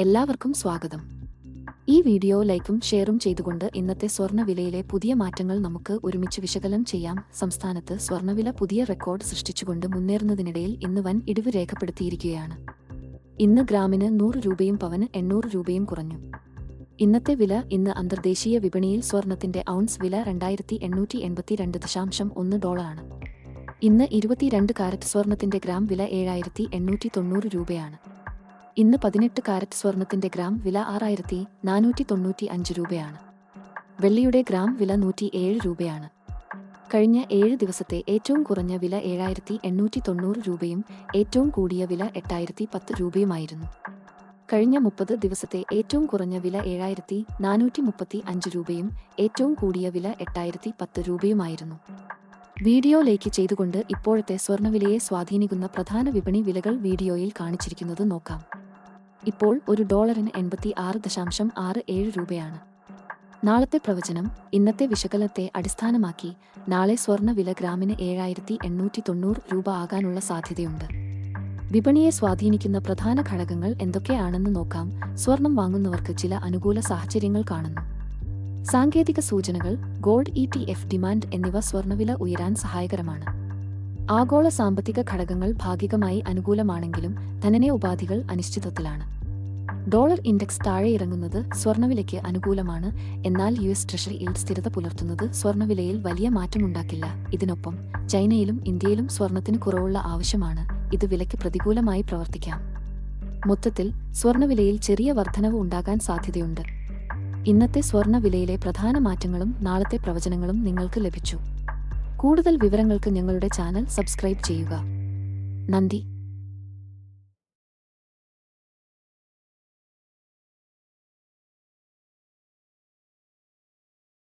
എല്ലാവർക്കും സ്വാഗതം. ഈ വീഡിയോ ലൈക്കും ഷെയറും ചെയ്തുകൊണ്ട് ഇന്നത്തെ സ്വർണവിലയിലെ പുതിയ മാറ്റങ്ങൾ നമുക്ക് ഒരുമിച്ച് വിശകലനം ചെയ്യാം. സംസ്ഥാനത്ത് സ്വർണവില പുതിയ റെക്കോർഡ് സൃഷ്ടിച്ചുകൊണ്ട് മുന്നേറുന്നതിനിടയിൽ ഇന്ന് വൻ ഇടിവ് രേഖപ്പെടുത്തിയിരിക്കുകയാണ്. ഇന്ന് ഗ്രാമിന് നൂറ് രൂപയും പവന് എണ്ണൂറ് രൂപയും കുറഞ്ഞു. ഇന്നത്തെ വില ഇന്ന് അന്തർദേശീയ വിപണിയിൽ സ്വർണത്തിന്റെ ഔൺസ് വില രണ്ടായിരത്തി എണ്ണൂറ്റി എൺപത്തിരണ്ട് ദശാംശം ഒന്ന് ഡോളറാണ്. ഇന്ന് ഇരുപത്തിരണ്ട് കാരറ്റ് സ്വർണത്തിന്റെ ഗ്രാം വില ഏഴായിരത്തി എണ്ണൂറ്റി തൊണ്ണൂറ് രൂപയാണ്. ഇന്ന് പതിനെട്ട് കാരറ്റ് സ്വർണത്തിന്റെ ഗ്രാം വില ആറായിരത്തി നാനൂറ്റി തൊണ്ണൂറ്റി അഞ്ച് രൂപയാണ്. വെള്ളിയുടെ ഗ്രാം വില നൂറ്റി ഏഴ് രൂപയാണ്. കഴിഞ്ഞ ഏഴ് ദിവസത്തെ ഏറ്റവും കുറഞ്ഞ വില ഏഴായിരത്തി എണ്ണൂറ്റി തൊണ്ണൂറ് രൂപയും ഏറ്റവും കൂടിയ വില എട്ടായിരത്തി പത്ത് രൂപയുമായിരുന്നു. കഴിഞ്ഞ മുപ്പത് ദിവസത്തെ ഏറ്റവും കുറഞ്ഞ വില ഏഴായിരത്തി നാനൂറ്റി മുപ്പത്തി അഞ്ച് രൂപയും ഏറ്റവും കൂടിയ വില എട്ടായിരത്തി പത്ത് രൂപയുമായിരുന്നു. വീഡിയോ ലൈക്ക് ചെയ്തുകൊണ്ട് ഇപ്പോഴത്തെ സ്വർണവിലയെ സ്വാധീനിക്കുന്ന പ്രധാന വിപണി വിലകൾ വീഡിയോയിൽ കാണിച്ചിരിക്കുന്നത് നോക്കാം. ഇപ്പോൾ ഒരു ഡോളറിന് എൺപത്തി ആറ് ദശാംശം ആറ് ഏഴ് രൂപയാണ്. നാളത്തെ പ്രവചനം ഇന്നത്തെ വിശകലനത്തെ അടിസ്ഥാനമാക്കി നാളെ സ്വർണവില ഗ്രാമിന് ഏഴായിരത്തി എണ്ണൂറ്റി തൊണ്ണൂറ് രൂപ ആകാനുള്ള സാധ്യതയുണ്ട്. വിപണിയെ സ്വാധീനിക്കുന്ന പ്രധാന ഘടകങ്ങൾ എന്തൊക്കെയാണെന്ന് നോക്കാം. സ്വർണം വാങ്ങുന്നവർക്ക് ചില അനുകൂല സാഹചര്യങ്ങൾ കാണുന്നു. സാങ്കേതിക സൂചനകൾ gold E T F demand എന്നിവ സ്വർണവില ഉയരാൻ സഹായകരമാണ്. ആഗോള സാമ്പത്തിക ഘടകങ്ങൾ ഭാഗികമായി അനുകൂലമാണെങ്കിലും ധനനയ ഉപാധികൾ അനിശ്ചിതത്വത്തിലാണ് ഡോളർ ഇൻഡെക്സ് താഴെ ഇറങ്ങുന്നത് സ്വർണവിലയ്ക്ക് അനുകൂലമാണ്. എന്നാൽ യു എസ് ട്രഷറി ഈൽഡ് സ്ഥിരത പുലർത്തുന്നത് സ്വർണവിലയിൽ വലിയ മാറ്റമുണ്ടാക്കില്ല. ഇതിനൊപ്പം ചൈനയിലും ഇന്ത്യയിലും സ്വർണത്തിന് കുറവുള്ള ആവശ്യമാണ്. ഇത് വിലയ്ക്ക് പ്രതികൂലമായി പ്രവർത്തിക്കാം. മൊത്തത്തിൽ സ്വർണവിലയിൽ ചെറിയ വർധനവ് ഉണ്ടാകാൻ സാധ്യതയുണ്ട്. ഇന്നത്തെ സ്വർണവിലയിലെ പ്രധാന മാറ്റങ്ങളും നാളത്തെ പ്രവചനങ്ങളും നിങ്ങൾക്ക് ലഭിച്ചു. കൂടുതൽ വിവരങ്ങൾക്ക് ഞങ്ങളുടെ ചാനൽ സബ്സ്ക്രൈബ് ചെയ്യുക. നന്ദി.